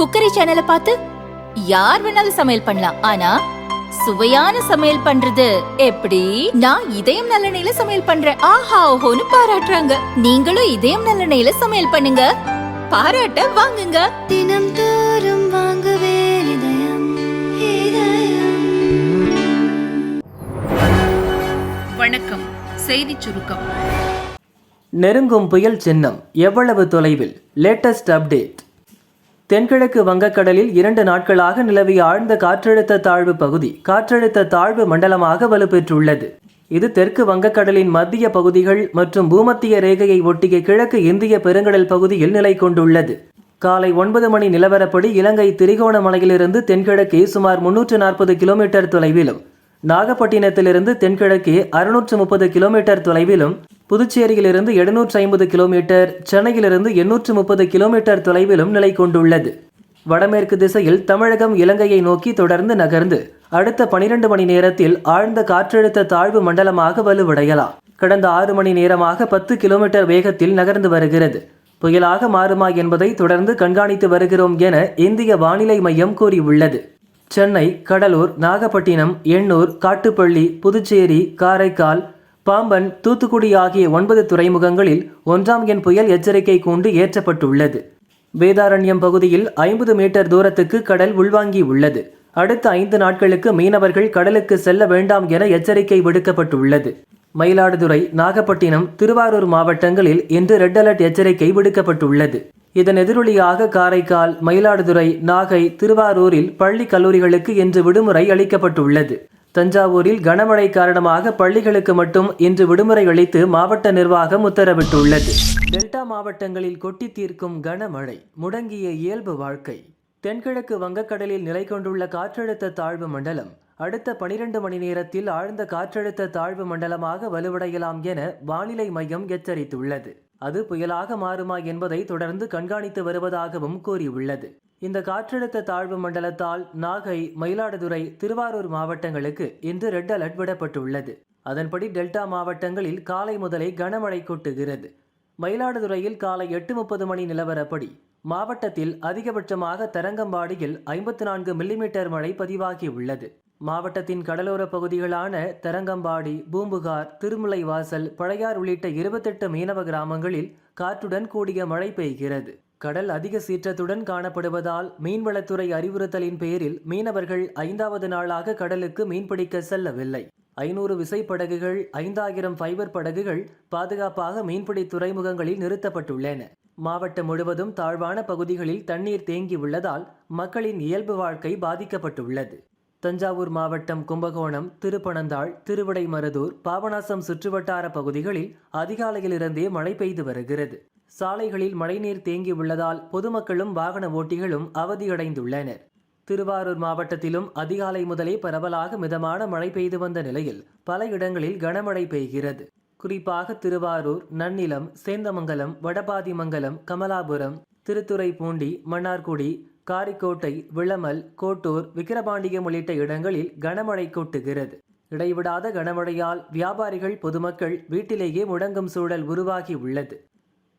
Cookery சேனலை பார்த்து யார் வேணாலும் சமையல் பண்ணலாம். ஆனா சுவையான சமையல் பண்றது எப்படி? நான் இதயம் நல்லெண்ணெயில சமையல் பண்றேன். ஆஹா ஓஹோன்னு பாராட்டுறாங்க. நீங்களும் இதயம் நல்லெண்ணெயில சமையல் பண்ணுங்க. பாராட்ட வாங்குங்க. தினம் தோறும் வாங்குவே இதயம் இதயம். வணக்கம். செய்திச் சுருக்கம். நெருங்கும் புயல் சின்னம் எவ்வளவு தொலைவில்? லேட்டஸ்ட் அப்டேட் தென்கிழக்கு வங்கக்கடலில் இரண்டு நாட்களாக நிலவிய ஆழ்ந்த காற்றழுத்த தாழ்வு பகுதி காற்றழுத்த தாழ்வு மண்டலமாக வலுப்பெற்றுள்ளது. இது தெற்கு வங்கக்கடலின் மத்திய பகுதிகள் மற்றும் பூமத்திய ரேகையை ஒட்டிய கிழக்கு இந்திய பெருங்கடல் பகுதியில் நிலை கொண்டுள்ளது. காலை ஒன்பது மணி நிலவரப்படி இலங்கை திரிகோணமலையிலிருந்து தென்கிழக்கே சுமார் முன்னூற்று நாற்பது கிலோமீட்டர் தொலைவிலும் நாகப்பட்டினத்திலிருந்து தென்கிழக்கே அறுநூற்று முப்பது கிலோமீட்டர் தொலைவிலும் புதுச்சேரியிலிருந்து எழுநூற்றி ஐம்பது கிலோமீட்டர் சென்னையிலிருந்து எண்ணூற்று முப்பது கிலோமீட்டர் தொலைவிலும் நிலை கொண்டுள்ளது. வடமேற்கு திசையில் தமிழகம் இலங்கையை நோக்கி தொடர்ந்து நகர்ந்து அடுத்த பனிரெண்டு மணி நேரத்தில் ஆழ்ந்த காற்றழுத்த தாழ்வு மண்டலமாக வலுவடையலாம். கடந்த ஆறு மணி நேரமாக பத்து கிலோமீட்டர் வேகத்தில் நகர்ந்து வருகிறது. புயலாக மாறுமா என்பதை தொடர்ந்து கண்காணித்து வருகிறோம் என இந்திய வானிலை மையம் கூறியுள்ளது. சென்னை கடலூர் நாகப்பட்டினம் எண்ணூர் காட்டுப்பள்ளி புதுச்சேரி காரைக்கால் பாம்பன் தூத்துக்குடி ஆகிய ஒன்பது துறைமுகங்களில் ஒன்றாம் எண் புயல் எச்சரிக்கை கூண்டு ஏற்றப்பட்டுள்ளது. வேதாரண்யம் பகுதியில் ஐம்பது மீட்டர் தூரத்துக்கு கடல் உள்வாங்கி உள்ளது. அடுத்த ஐந்து நாட்களுக்கு மீனவர்கள் கடலுக்கு செல்ல வேண்டாம் என எச்சரிக்கை விடுக்கப்பட்டுள்ளது. மயிலாடுதுறை நாகப்பட்டினம் திருவாரூர் மாவட்டங்களில் இன்று ரெட் அலர்ட் எச்சரிக்கை விடுக்கப்பட்டுள்ளது. இதன் எதிரொலியாக காரைக்கால் மயிலாடுதுறை நாகை திருவாரூரில் பள்ளி கல்லூரிகளுக்கு இன்று விடுமுறை அளிக்கப்பட்டுள்ளது. தஞ்சாவூரில் கனமழை காரணமாக பள்ளிகளுக்கு மட்டும் இன்று விடுமுறை அளித்து மாவட்ட நிர்வாகம் உத்தரவிட்டுள்ளது. டெல்டா மாவட்டங்களில் கொட்டி தீர்க்கும் கனமழை முடங்கிய இயல்பு வாழ்க்கை. தென்கிழக்கு வங்கக்கடலில் நிலை கொண்டுள்ள காற்றழுத்த தாழ்வு மண்டலம் அடுத்த பனிரெண்டு மணி நேரத்தில் ஆழ்ந்த காற்றழுத்த தாழ்வு மண்டலமாக வலுவடையலாம் என வானிலை மையம் எச்சரித்துள்ளது. அது புயலாக மாறுமா என்பதை தொடர்ந்து கண்காணித்து வருவதாகவும் கூறியுள்ளது. இந்த காற்றழுத்த தாழ்வு மண்டலத்தால் நாகை மயிலாடுதுறை திருவாரூர் மாவட்டங்களுக்கு இன்று ரெட் அலர்ட் விடப்பட்டுள்ளது. அதன்படி டெல்டா மாவட்டங்களில் காலை முதலே கனமழை கொட்டுகிறது. மயிலாடுதுறையில் காலை எட்டு முப்பது மணி நிலவரப்படி மாவட்டத்தில் அதிகபட்சமாக தரங்கம்பாடியில் ஐம்பத்து நான்கு மில்லிமீட்டர் மழை பதிவாகியுள்ளது. மாவட்டத்தின் கடலோர பகுதிகளான தரங்கம்பாடி பூம்புகார் திருமுல்லைவாசல் பழையார் உள்ளிட்ட இருபத்தெட்டு மீனவ கிராமங்களில் காற்றுடன் கூடிய மழை பெய்கிறது. கடல் அதிக சீற்றத்துடன் காணப்படுவதால் மீன்வளத்துறை அறிவுறுத்தலின் பேரில் மீனவர்கள் ஐந்தாவது நாளாக கடலுக்கு மீன்பிடிக்க செல்லவில்லை. ஐநூறு விசைப்படகுகள் ஐந்தாயிரம் ஃபைபர் படகுகள் பாதுகாப்பாக மீன்பிடி துறைமுகங்களில் நிறுத்தப்பட்டுள்ளன. மாவட்டம் முழுவதும் தாழ்வான பகுதிகளில் தண்ணீர் தேங்கியுள்ளதால் மக்களின் இயல்பு வாழ்க்கை பாதிக்கப்பட்டுள்ளது. தஞ்சாவூர் மாவட்டம் கும்பகோணம் திருப்பனந்தாள் திருவிடைமருதூர் பாபநாசம் சுற்றுவட்டார பகுதிகளில் அதிகாலையிலிருந்தே மழை பெய்து வருகிறது. சாலைகளில் மழைநீர் தேங்கியுள்ளதால் பொதுமக்களும் வாகன ஓட்டிகளும் அவதியடைந்துள்ளனர். திருவாரூர் மாவட்டத்திலும் அதிகாலை முதலே பரவலாக மிதமான மழை பெய்து வந்த நிலையில் பல இடங்களில் கனமழை பெய்கிறது. குறிப்பாக திருவாரூர் நன்னிலம் சேந்தமங்கலம் வடபாதிமங்கலம் கமலாபுரம் திருத்துறைப்பூண்டி மன்னார்குடி காரிக்கோட்டை விளமல் கோட்டூர் விக்கிரபாண்டியம் உள்ளிட்ட இடங்களில் கனமழை கொட்டுகிறது. இடைவிடாத கனமழையால் வியாபாரிகள் பொதுமக்கள் வீட்டிலேயே முடங்கும் சூழல் உருவாகி உள்ளது.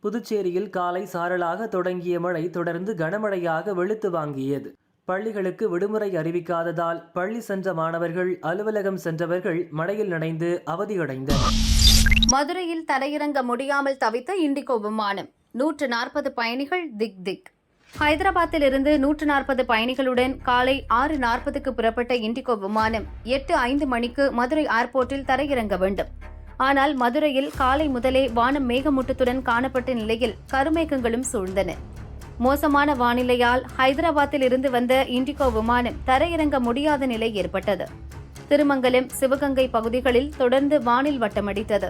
புதுச்சேரியில் காலை சாரலாக தொடங்கிய மழை தொடர்ந்து கனமழையாக வெளுத்து வாங்கியது. பள்ளிகளுக்கு விடுமுறை அறிவிக்காததால் பள்ளி சென்ற மாணவர்கள் அலுவலகம் சென்றவர்கள் மழையில் நனைந்து அவதியடைந்தனர். மதுரையில் தரையிறங்க முடியாமல் தவித்த இண்டிகோ விமானம். நூற்று நாற்பது பயணிகள் திக் திக். ஹைதராபாத்தில் இருந்து நூற்று நாற்பது பயணிகளுடன் காலை ஆறு நாற்பதுக்கு புறப்பட்ட இண்டிகோ விமானம் எட்டு ஐந்து மணிக்கு மதுரை ஏர்போர்ட்டில் தரையிறங்க வேண்டும். ஆனால் மதுரையில் காலை முதலே வானம் மேகமூட்டத்துடன் காணப்பட்ட நிலையில் கருமேகங்களும் சூழ்ந்தன. மோசமான வானிலையால் ஹைதராபாத்தில் இருந்து வந்த இண்டிகோ விமானம் தரையிறங்க முடியாத நிலை ஏற்பட்டது. திருமங்கலம் சிவகங்கை பகுதிகளில் தொடர்ந்து வானில் வட்டமடித்தது.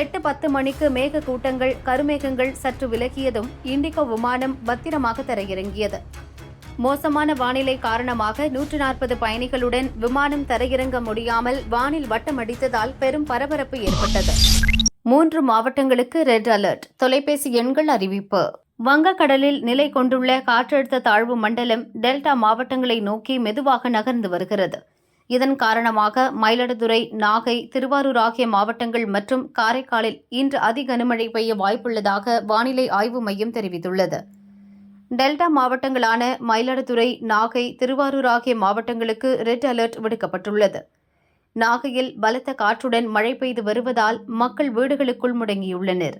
எட்டு பத்து மணிக்கு மேக கூட்டங்கள் கருமேகங்கள் சற்று விலகியதும் இண்டிகோ விமானம் பத்திரமாக தரையிறங்கியது. மோசமான வானிலை காரணமாக நூற்று நாற்பது பயணிகளுடன் விமானம் தரையிறங்க முடியாமல் வானில் வட்டமடித்ததால் பெரும் பரபரப்பு ஏற்பட்டது. மூன்று மாவட்டங்களுக்கு ரெட் அலர்ட். தொலைபேசி எண்கள் அறிவிப்பு. வங்கக்கடலில் நிலை கொண்டுள்ள காற்றழுத்த தாழ்வு மண்டலம் டெல்டா மாவட்டங்களை நோக்கி மெதுவாக நகர்ந்து வருகிறது. இதன் காரணமாக மயிலாடுதுறை நாகை திருவாரூர் ஆகிய மாவட்டங்கள் மற்றும் காரைக்காலில் இன்று அதி கனமழை பெய்ய வாய்ப்புள்ளதாக வானிலை ஆய்வு மையம் தெரிவித்துள்ளது. டெல்டா மாவட்டங்களான மயிலாடுதுறை நாகை திருவாரூர் ஆகிய மாவட்டங்களுக்கு ரெட் அலர்ட் விடுக்கப்பட்டுள்ளது. நாகையில் பலத்த காற்றுடன் மழை பெய்து வருவதால் மக்கள் வீடுகளுக்குள் முடங்கியுள்ளனர்.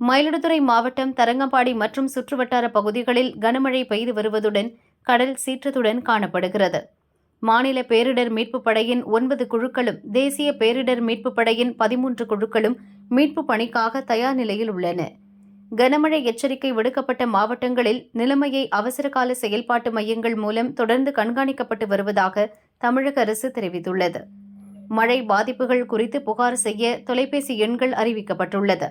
மயிலாடுதுறை மாவட்டம் தரங்கம்பாடி மற்றும் சுற்றுவட்டார பகுதிகளில் கனமழை பெய்து வருவதுடன் கடல் சீற்றத்துடன் காணப்படுகிறது. மாநில பேரிடர் மீட்புப் படையின் ஒன்பது குழுக்களும் தேசிய பேரிடர் மீட்புப் படையின் பதிமூன்று குழுக்களும் மீட்புப் பணிக்காக தயார் நிலையில் உள்ளன. கனமழை எச்சரிக்கை விடுக்கப்பட்ட மாவட்டங்களில் நிலைமையை அவசரகால செயல்பாட்டு மையங்கள் மூலம் தொடர்ந்து கண்காணிக்கப்பட்டு வருவதாக தமிழக அரசு தெரிவித்துள்ளது. மழை பாதிப்புகள் குறித்து புகார் செய்ய தொலைபேசி எண்கள் அறிவிக்கப்பட்டுள்ளது.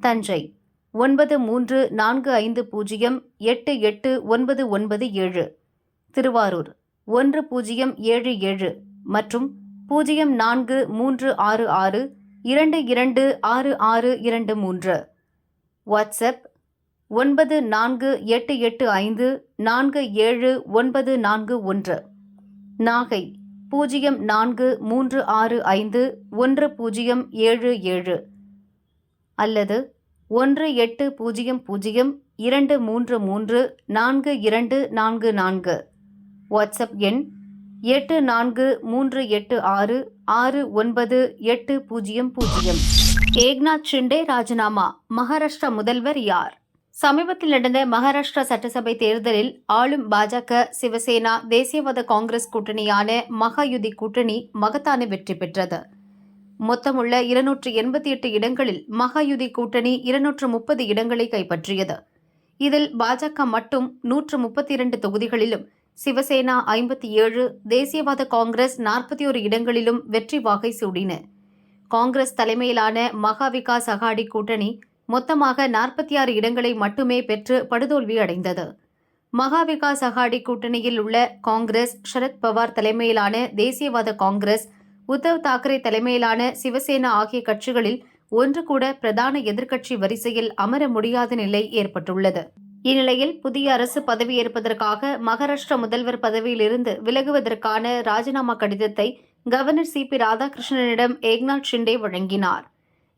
தஞ்சை ஒன்பது மூன்று நான்கு ஐந்து பூஜ்ஜியம் எட்டு எட்டு ஒன்பது ஒன்பது ஏழு. திருவாரூர் ஒன்று பூஜ்ஜியம் ஏழு ஏழு மற்றும் பூஜ்ஜியம் நான்கு மூன்று ஆறு ஆறு இரண்டு இரண்டு ஆறு ஆறு இரண்டு மூன்று. வாட்ஸ்அப் ஒன்பது நான்கு எட்டு எட்டு ஐந்து நான்கு ஏழு ஒன்பது நான்கு ஒன்று. நாகை பூஜ்ஜியம் நான்கு மூன்று ஆறு ஐந்து ஒன்று பூஜ்ஜியம் ஏழு ஏழு. அல்லது ஒன்று எட்டு பூஜ்ஜியம் பூஜ்ஜியம் இரண்டு மூன்று மூன்று நான்கு இரண்டு நான்கு நான்கு. வாட்ஸ்அப் எண் எட்டு நான்கு மூன்று எட்டு ஆறு ஆறு ஒன்பது எட்டு பூஜ்ஜியம் பூஜ்ஜியம். ஏக்நாத் ஷிண்டே ராஜினாமா. மகாராஷ்டிரா முதல்வர் யார்? சமீபத்தில் நடந்த மகாராஷ்டிரா சட்டசபை தேர்தலில் ஆளும் பாஜக சிவசேனா தேசியவாத காங்கிரஸ் கூட்டணியான மகாயுதி கூட்டணி மகத்தான வெற்றி பெற்றது. மொத்தமுள்ள இருநூற்று எண்பத்தி எட்டு இடங்களில் மகாயுதி கூட்டணி இருநூற்று முப்பது இடங்களை கைப்பற்றியது. இதில் பாஜக மட்டும் நூற்று முப்பத்தி இரண்டு தொகுதிகளிலும் சிவசேனா ஐம்பத்தி ஏழு தேசியவாத காங்கிரஸ் நாற்பத்தி ஒரு இடங்களிலும் வெற்றி வாகை சூடின. காங்கிரஸ் தலைமையிலான மகா விகாஸ் அகாடி கூட்டணி மொத்தமாக நாற்பத்தி ஆறு இடங்களை மட்டுமே பெற்று படுதோல்வி அடைந்தது. மகா விகாஸ் அகாடி கூட்டணியில் உள்ள காங்கிரஸ் சரத் பவார் தலைமையிலான தேசியவாத காங்கிரஸ் உத்தவ் தாக்கரே தலைமையிலான சிவசேனா ஆகிய கட்சிகளில் ஒன்று கூட பிரதான எதிர்க்கட்சி வரிசையில் அமர முடியாத நிலை ஏற்பட்டுள்ளது. இந்நிலையில் புதிய அரசு பதவியேற்பதற்காக மகாராஷ்டிரா முதல்வர் பதவியிலிருந்து விலகுவதற்கான ராஜினாமா கடிதத்தை கவர்னர் சி பி ராதாகிருஷ்ணனிடம் ஏக்நாத் ஷிண்டே வழங்கினார்.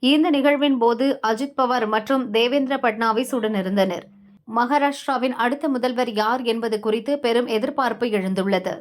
இந்த நிகழ்வின் போது அஜித் பவார் மற்றும் தேவேந்திர பட்னாவிஸ் உடனிருந்தனர் மகாராஷ்டிராவின் அடுத்த முதல்வர் யார் என்பது குறித்து பெரும் எதிர்பார்ப்பு எழுந்துள்ளது.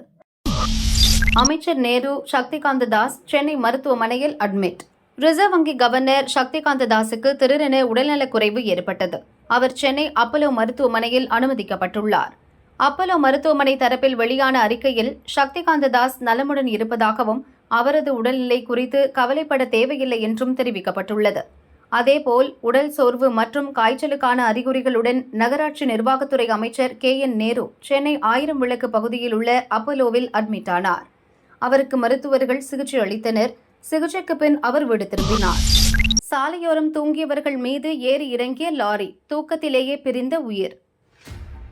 அமைச்சர் நேரு சக்திகாந்த தாஸ் சென்னை மருத்துவமனையில் அட்மிட். ரிசர்வ் வங்கி கவர்னர் சக்திகாந்த தாஸுக்கு திடீரென உடல்நலக்குறைவு ஏற்பட்டது. அவர் சென்னை அப்பலோ மருத்துவமனையில் அனுமதிக்கப்பட்டுள்ளார். அப்பலோ மருத்துவமனை தரப்பில் வெளியான அறிக்கையில் சக்திகாந்த தாஸ் நலமுடன் இருப்பதாகவும் அவரது உடல்நிலை குறித்து கவலைப்பட தேவையில்லை என்றும் தெரிவிக்கப்பட்டுள்ளது. அதேபோல் உடல் சோர்வு மற்றும் காய்ச்சலுக்கான அறிகுறிகளுடன் நகராட்சி நிர்வாகத்துறை அமைச்சர் கே. என். நேரு சென்னை ஆயிரம் விளக்கு பகுதியில் உள்ள அப்பலோவில் அட்மிட் ஆனார். அவருக்கு மருத்துவர்கள் சிகிச்சை அளித்தனர். சிகிச்சைக்கு பின் அவர் வீடு திரும்பினார். சாலையோரம் தூங்கியவர்கள் மீது ஏறி இறங்கிய லாரி தூக்கத்திலேயே பிரிந்த உயிர்.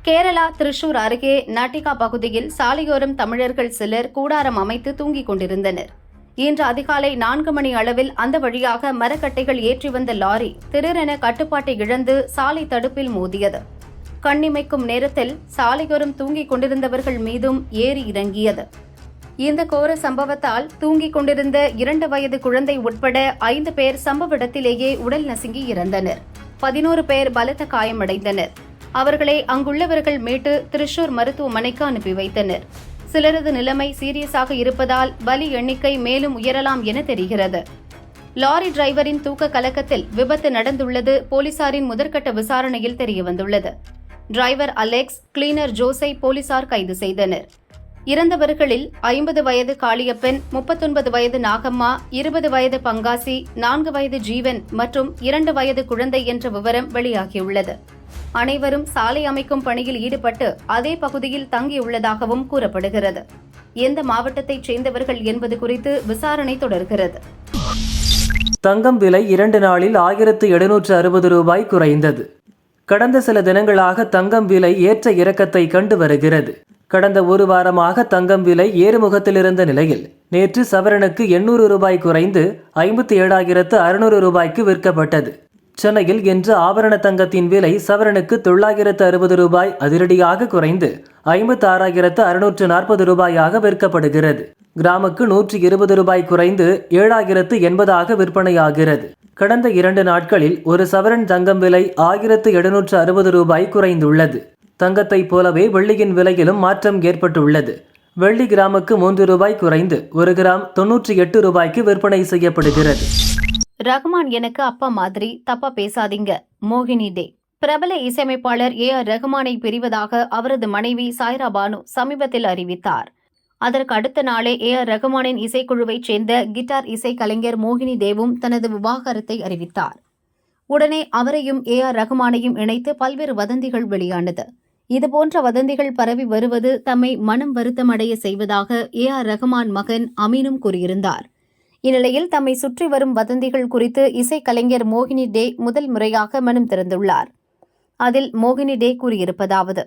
கேரளா திருஷூர் அருகே நாட்டிகா பகுதியில் சாலையோரம் தமிழர்கள் சிலர் கூடாரம் அமைத்து தூங்கிக் கொண்டிருந்தனர். இன்று அதிகாலை நான்கு மணி அளவில் அந்த வழியாக மரக்கட்டைகள் ஏற்றி வந்த லாரி திடீரென கட்டுப்பாட்டை இழந்து சாலை தடுப்பில் மோதியது. கண்ணிமைக்கும் நேரத்தில் சாலையோரம் தூங்கிக் கொண்டிருந்தவர்கள் மீதும் ஏறி இறங்கியது. இந்த கோர சம்பவத்தால் தூங்கிக் கொண்டிருந்த இரண்டு வயது குழந்தை உட்பட ஐந்து பேர் சம்பவ இடத்திலேயே உடல் நசுங்கி இறந்தனர். பதினோரு பேர் பலத்த காயமடைந்தனர். அவர்களை அங்குள்ளவர்கள் மீட்டு திருஷூர் மருத்துவமனைக்கு அனுப்பி வைத்தனர். சிலரது நிலைமை சீரியஸாக இருப்பதால் பலி எண்ணிக்கை மேலும் உயரலாம் என தெரிகிறது. லாரி டிரைவரின் தூக்க கலக்கத்தில் விபத்து நடந்துள்ளது போலீசாரின் முதற்கட்ட விசாரணையில் தெரியவந்துள்ளது. டிரைவர் அலெக்ஸ் கிளீனர் ஜோஸை போலீசார் கைது செய்தனர். இறந்தவர்களில் ஐம்பது வயது காளியப்பன் முப்பத்தொன்பது வயது நாகம்மா இருபது வயது பங்காசி நான்கு வயது ஜீவன் மற்றும் இரண்டு வயது குழந்தை என்ற விவரம் வெளியாகியுள்ளது. அனைவரும் சாலை அமைக்கும் பணியில் ஈடுபட்டு அதே பகுதியில் தங்கியுள்ளதாகவும் கூறப்படுகிறது. எந்த மாவட்டத்தைச் சேர்ந்தவர்கள் என்பது குறித்து விசாரணை தொடர்கிறது. தங்கம் விலை இரண்டு நாளில் ஆயிரத்து எழுநூற்று அறுபது ரூபாய் குறைந்தது. கடந்த சில தினங்களாக தங்கம் விலை ஏற்ற இறக்கத்தை கண்டு வருகிறது. கடந்த ஒரு வாரமாக தங்கம் விலை ஏறுமுகத்தில் இருந்த நிலையில் நேற்று சவரனுக்கு எண்ணூறு ரூபாய் குறைந்து ஐம்பத்தி ஏழாயிரத்து அறுநூறு ரூபாய்க்கு விற்கப்பட்டது. சென்னையில் இன்று ஆபரண தங்கத்தின் விலை சவரனுக்கு தொள்ளாயிரத்து அறுபது ரூபாய் அதிரடியாக குறைந்து ஐம்பத்தி ஆறாயிரத்து அறுநூற்று நாற்பது ரூபாயாக விற்கப்படுகிறது. கிராமுக்கு நூற்றி இருபது ரூபாய் குறைந்து ஏழாயிரத்து எண்பதாக விற்பனையாகிறது. கடந்த இரண்டு நாட்களில் ஒரு சவரன் தங்கம் விலை ஆயிரத்து எழுநூற்று அறுபது ரூபாய் குறைந்துள்ளது. தங்கத்தைப் போலவே வெள்ளியின் விலையிலும் மாற்றம் ஏற்பட்டுள்ளது. வெள்ளி கிராமுக்கு மூன்று ரூபாய் குறைந்து ஒரு கிராம் தொன்னூற்றி எட்டு ரூபாய்க்கு விற்பனை செய்யப்படுகிறது. ரஹ்மான் எனக்கு அப்பா மாதிரி தப்பா பேசாதீங்க. மோகினி டே. பிரபல இசையமைப்பாளர் ஏ ஆர் ரஹ்மானை பிரிவதாக அவரது மனைவி சாய்ரா பானு சமீபத்தில் அறிவித்தார். அதற்கு அடுத்த நாளே ஏ ஆர் ரஹ்மானின் இசைக்குழுவைச் சேர்ந்த கிட்டார் இசை கலைஞர் மோகினி தேவும் தனது விவாகரத்தை அறிவித்தார். உடனே அவரையும் ஏ ஆர் ரஹ்மானையும் இணைத்து பல்வேறு வதந்திகள் வெளியானது. இதுபோன்ற வதந்திகள் பரவி வருவது தம்மை மனம் வருத்தமடைய செய்வதாக ஏ ஆர் ரஹ்மான் மகன் அமீனும் கூறியிருந்தார். இந்நிலையில் தம்மை சுற்றி வரும் வதந்திகள் குறித்து இசைக்கலைஞர் மோகினி டே முதல் முறையாக மனம் திறந்துள்ளார். அதில் மோகினி டே கூறியிருப்பதாவது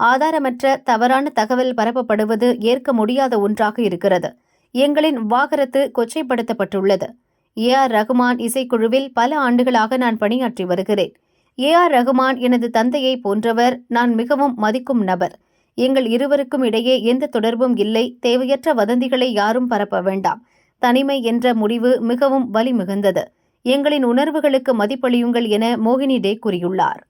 ஆதாரமற்ற தவறான தகவல் பரப்பப்படுவது ஏற்க முடியாத ஒன்றாக இருக்கிறது. எங்களின் வாகரத்து கொச்சைப்படுத்தப்பட்டுள்ளது. ஏ ஆர் ரகுமான் இசைக்குழுவில் பல ஆண்டுகளாக நான் பணியாற்றி வருகிறேன். ஏ ஆர் ரகுமான் எனது தந்தையை போன்றவர் நான் மிகவும் மதிக்கும் நபர். எங்கள் இருவருக்கும் இடையே எந்த தொடர்பும் இல்லை. தேவையற்ற வதந்திகளை யாரும் பரப்ப வேண்டாம். தனிமை என்ற முடிவு மிகவும் வலிமிகுந்தது. எங்களின் உணர்வுகளுக்கு மதிப்பளியுங்கள் என மோகினி டே கூறியுள்ளார்.